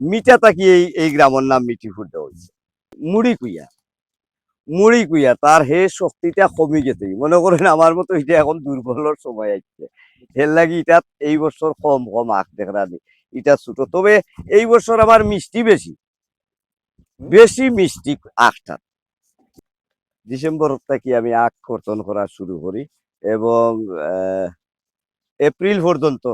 মিঠা তাকি এই এই গ্রামের নাম মিঠিপুর দেওয়া হয়েছে মুড়ি কুইয়া। মুড়ি কুইয়া, তার হে শক্তিটা কমে গেছে। মনে করেন আমার মতো এটা এখন দুর্বলের সময় আসছে। এর লাগি এটা এই বছর কম কম আখ দেখরানি এটা ছোট। তবে এই বছর আমার মিষ্টি বেশি। বেশি মিষ্টি আখটা। ডিসেম্বর থেকে আমি আখ কর্তন করা শুরু করি এবং এপ্রিল পর্যন্ত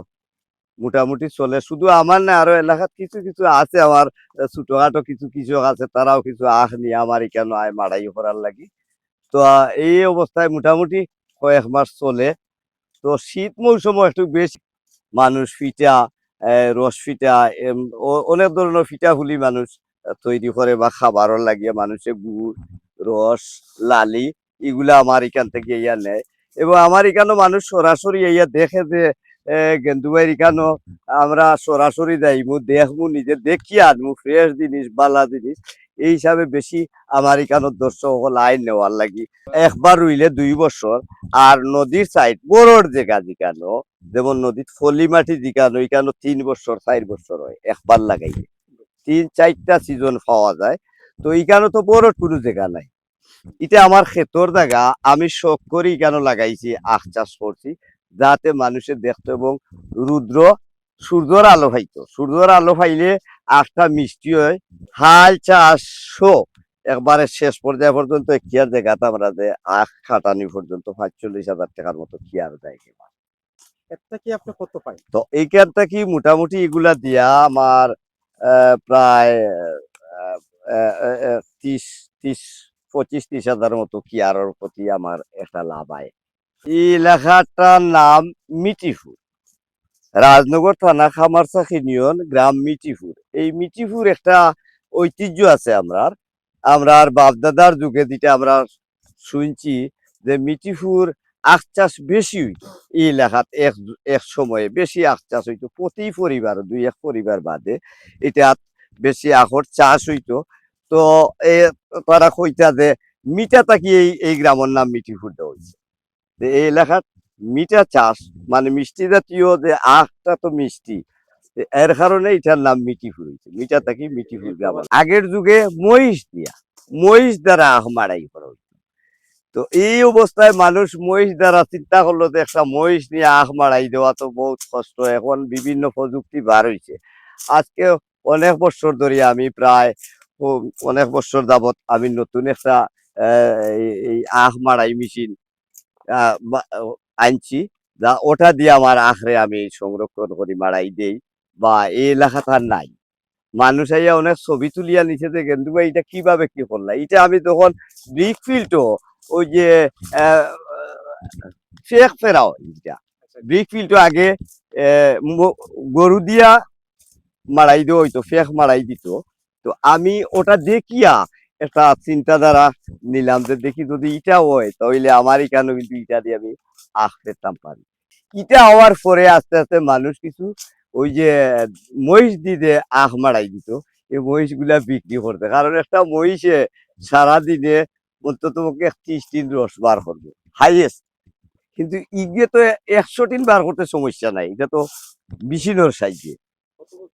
মোটামুটি চলে। শুধু আমার না, আরও এলাকাত কিছু কিছু আছে আমার ছোটখাটো কিছু কৃষক আছে, তারাও কিছু আখ নিয়ে আমার এখানে আয় মাড়াই করার লাগি। তো এই অবস্থায় মোটামুটি কয়েক মাস চলে। তো, শীত মৌসুমও একটু বেশি। মানুষ ফিটা রস ফিটা অনেক ধরনের ফিটা ফুলি মানুষ তৈরি করে বা খাবারও লাগিয়ে মানুষে গুড়, রস, লালি, এগুলা আমার এখান থেকে ইয়া নেয়। এবং আমার এখানে মানুষ সরাসরি ইয়া দেখে যে গেন্দুবাইর এখানেও আমরা সরাসরি যাইমু দেখমু নিজে দেখি আনমু ফ্রেশ জিনিস, বালা জিনিস। এই হিসাবে বেশি আমার এখানের দর্শক হল আইন নেওয়ার লাগি। একবার রুইলে দুই বছর, আর নদীর সাইড বড়োর জায়গা যেখানো, যেমন নদীর ফলি মাটি যেখানো, এখানে তিন বছর, চার বছর হয়, একবার লাগাইলে। তিন, চারটা সিজন পাওয়া যায়। তো এখানে তো বড় কোনো জায়গা নাই। এটা আমার ক্ষেতর জায়গা। আমি শখ করি কেন লাগাইছি, আখ চাষ করছি। যাতে মানুষের দেখতো এবং রুদ্র সূর্যর আলো পাইতো। সূর্যর আলো পাইলে আখটা মিষ্টি হয়। হাল চাষও একবারে শেষ পর্যায়ে পর্যন্ত কিয়ার জায়গাতে আমরা যে আখ খাটানি পর্যন্ত পাঁচচল্লিশ হাজার টাকার মতো কিয়ার দেয় কি তো থেকে মোটামুটি এগুলা দিয়া আমার আহ, প্রায় ত্রিশ ত্রিশ পঁচিশ ত্রিশ হাজার মতো কিয়ারের প্রতি আমার একটা লাভ হয় এই এলাকাটার নাম মিটিপুর রাজনগর থানা খামারসাখ ইউনিয়ন গ্রাম মিটিপুর এই মিটিপুর একটা ঐতিহ্য আছে আমরার। আমরার বাপদাদার যুগে যেটা আমরা শুনছি যে মিটিপুর আখ চাষ বেশি হইতো। এই এলাকাত এক এক সময়ে বেশি আখ চাষ হইতো, প্রতি পরিবার, দুই, এক পরিবার বাদে এটা বেশি আখর চাষ হইতো। তো এ, তারা কইতা যে মিটা তাকি এই এই গ্রামের নাম মিঠিপুর দেওয়া হয়েছে এই এলাকাত মিঠা চাষ মানে মিষ্টি জাতীয় যে আখটা তো মিষ্টি এর কারণে এটার নাম মিঠিপুর হয়েছে। মিঠা তাকি মিঠিপুর গ্রাম আগের যুগে মহিষ দিয়া, মহিষ দ্বারা আখ মারাই করা তো এই অবস্থায় মানুষ মহিষ দ্বারা চিন্তা করল যে একটা মহিষ নিয়ে আখ মারাই দেওয়া তো বহুত কষ্ট। এখন বিভিন্ন প্রযুক্তি বার হয়েছে আজকে অনেক বছর ধরে আমি প্রায় অনেক বছর যাবত আমি নতুন একটা এই আখ মারাই মেশিন আনছি। যা ওটা দিয়ে আমার আখরে আমি সংরক্ষণ করি মারাই দেই। বা এই এলাকাটা নাই। মানুষ আইয়া অনেক ছবি তুলিয়া নিছে যে গেন্দু এটা কীভাবে কি করলা? এটা আমি তখন ব্রিক ফিল্ডও ওই যে শেখ ফেরাও এটা ব্রিক ফিল্ডও আগে গরু দিয়া মারাই দেওয়া হইতো ফেক মারাই দিত। তো আমি ওটা দেখিয়া একটা চিন্তাধারা নিলাম যে দেখি যদি ইটা হয়, তাহলে আমার এখানে কিন্তু ইটা দিয়ে আমি আখ পেতাম পারি। ইটা হওয়ার পরে আস্তে আস্তে মানুষ কিছু ওই যে মহিষ দিয়ে আখ মারাই দিত, এই মহিষগুলা বিক্রি করতে। কারণ একটা মহিষে সারাদিনে অন্তত পক্ষে ত্রিশ দিন রস বার করবে হাইয়েস্ট কিন্তু ইগে তো একশো দিন বার করতে সমস্যা নাই, এটা তো মেশিনের সাইজে